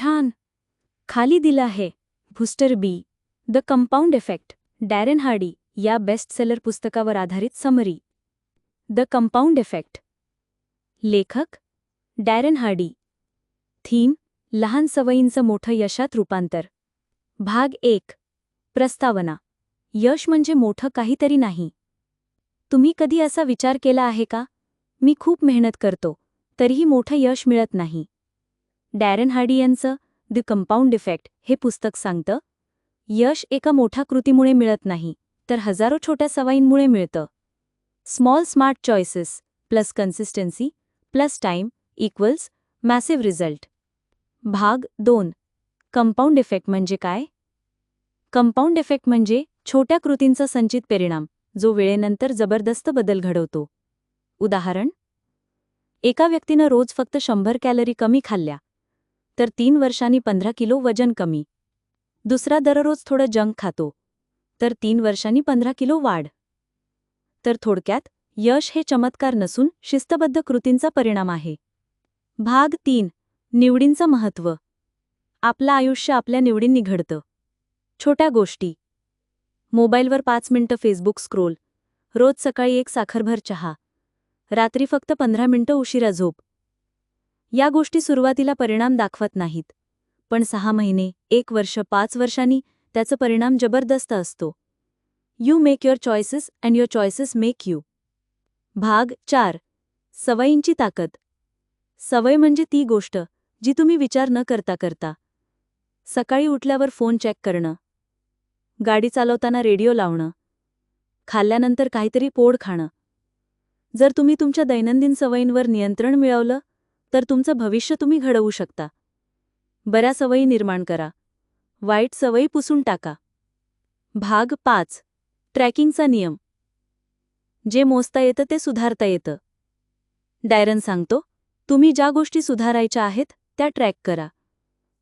छान. खाली दिलं आहे. Booster B. The compound effect. Darren Hardy या बेस्ट सेलर पुस्तकावर आधारित समरी द कंपाऊंड इफेक्ट. लेखक. Darren Hardy. थीम. लहान सवयींचं मोठं यशात रूपांतर. भाग एक. प्रस्तावना. यश म्हणजे मोठं काहीतरी नाही. तुम्ही कधी असा विचार केला आहे का? मी खूप मेहनत करतो. तरीही मोठं यश मिळत नाही. डॅरन हार्डी यांचं द कंपाऊंड इफेक्ट हे पुस्तक सांगतं यश एका मोठ्या कृतीमुळे मिळत नाही तर हजारो छोट्या सवयींमुळे मिळतं. Small smart choices plus consistency plus time equals massive result. भाग दोन. कंपाऊंड इफेक्ट म्हणजे काय? कंपाऊंड इफेक्ट म्हणजे छोट्या कृतींचा संचित परिणाम जो वेळेनंतर जबरदस्त बदल घडवतो. उदाहरण एका व्यक्तीनं रोज फक्त शंभर कॅलरी कमी खाल्ल्या तर तीन वर्षांनी पंधरा किलो वजन कमी. दुसरा दररोज थोडं जंक खातो. तर तीन वर्षांनी पंधरा किलो वाढ. तर थोडक्यात यश हे चमत्कार नसून शिस्तबद्ध कृतींचा परिणाम आहे. भाग तीन निवडींचं महत्त्व. आपलं आयुष्य आपल्या निवडींनी घडतं छोट्या गोष्टी. मोबाईलवर पाच मिनिटं फेसबुक स्क्रोल. रोज सकाळी एक साखरभर चहा. रात्री फक्त पंधरा मिनिटं उशिरा झोप. या गोष्टी सुरुवातीला परिणाम दाखवत नाहीत. पण सहा महिने एक वर्ष पाच वर्षांनी त्याचा परिणाम जबरदस्त असतो. You make your choices and your choices make you भाग चार. सवयींची ताकद. सवय म्हणजे ती गोष्ट जी तुम्ही विचार न करता करता. सकाळी उठल्यावर फोन चेक करणं. गाडी चालवताना रेडिओ लावणं. खाल्ल्यानंतर काहीतरी पोड खाणं. जर तुम्ही तुमच्या दैनंदिन सवयींवर नियंत्रण मिळवलं तर तुमचं भविष्य तुम्ही घडवू शकता. बऱ्या सवयी निर्माण करा. वाईट सवयी पुसून टाका. भाग पाच. ट्रॅकिंगचा नियम. जे मोजता येतं ते सुधारता येतं. डायरन सांगतो तुम्ही ज्या गोष्टी सुधारायच्या आहेत त्या ट्रॅक करा.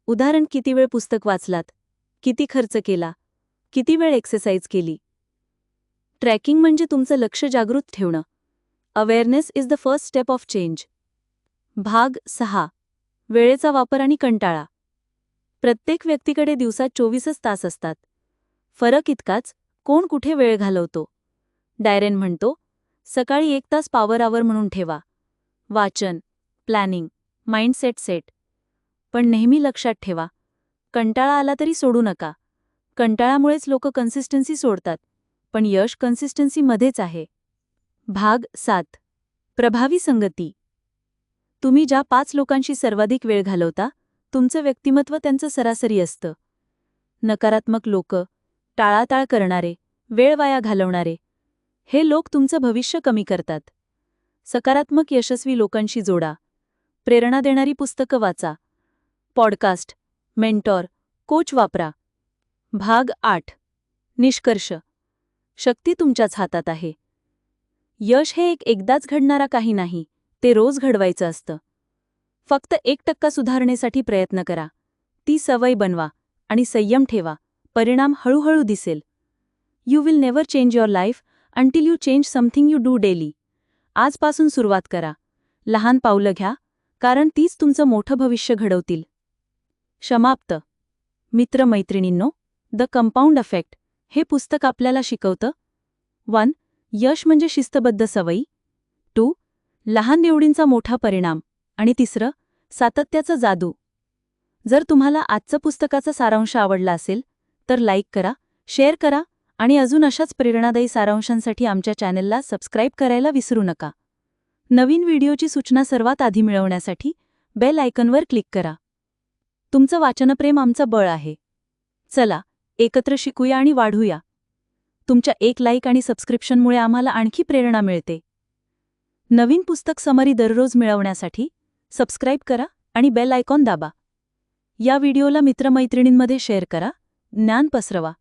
उदाहरण किती वेळ पुस्तक वाचलात? किती खर्च केला? किती वेळ एक्सरसाइज केली? ट्रॅकिंग म्हणजे तुमचं लक्ष जागृत ठेवणं. Awareness is the first step of change. भाग सहा. वेळेचा वापर आणि कंटाळा. प्रत्येक व्यक्तीकडे दिवसात चोवीसच तास असतात. फरक इतकाच कोण कुठे वेळ घालवतो? डायरेन म्हणतो सकाळी एक तास पॉवर आवर म्हणून ठेवा. वाचन प्लॅनिंग माइंडसेट सेट पण नेहमी लक्षात ठेवा कंटाळा आला तरी सोडू नका. कंटाळामुळेच लोक कन्सिस्टन्सी सोडतात पण यश कन्सिस्टन्सीमध्येच आहे. भाग सात. प्रभावी संगती. तुम्ही ज्या पाच लोकांशी सर्वाधिक वेळ घालवता तुमचं व्यक्तिमत्व त्यांचं सरासरी असतं. नकारात्मक लोक टाळाटाळ करणारे वेळ वाया घालवणारे हे लोक तुमचं भविष्य कमी करतात. सकारात्मक यशस्वी लोकांशी जोडा. प्रेरणा देणारी पुस्तकं वाचा. पॉडकास्ट मेंटॉर कोच वापरा. भाग आठ. निष्कर्ष. शक्ती तुमच्याच हातात आहे. यश हे एक एकदाच घडणारा काही नाही. ते रोज घडवायचं असतं. फक्त एक टक्का सुधारणेसाठी प्रयत्न करा. ती सवय बनवा आणि संयम ठेवा. परिणाम हळूहळू दिसेल. You will never change your life until you change something you do daily आजपासून सुरुवात करा. लहान पावलं घ्या कारण तीच तुमचं मोठं भविष्य घडवतील. समाप्त. मित्रमैत्रिणींनो द कंपाऊंड अफेक्ट हे पुस्तक आपल्याला शिकवतं. वन यश म्हणजे शिस्तबद्ध सवयी. टू लहान निवडींचा मोठा परिणाम आणि तिसरं सातत्याचं जादू. जर तुम्हाला आजचं पुस्तकाचा सारांश आवडला असेल तर लाईक करा शेअर करा आणि अजून अशाच प्रेरणादायी सारांशांसाठी आमच्या चॅनेलला सबस्क्राईब करायला विसरू नका. नवीन व्हिडिओची सूचना सर्वात आधी मिळवण्यासाठी बेल आयकनवर क्लिक करा. तुमचं वाचनप्रेम आमचं बळ आहे. चला एकत्र शिकूया आणि वाढूया. तुमच्या एक लाईक आणि सबस्क्रिप्शनमुळे आम्हाला आणखी प्रेरणा मिळते. नवीन पुस्तक समरी दररोज मिळवण्यासाठी सबस्क्राईब करा आणि बेल आयकॉन दाबा. या व्हिडिओला मित्रमैत्रिणींमध्ये शेअर करा. ज्ञान पसरवा.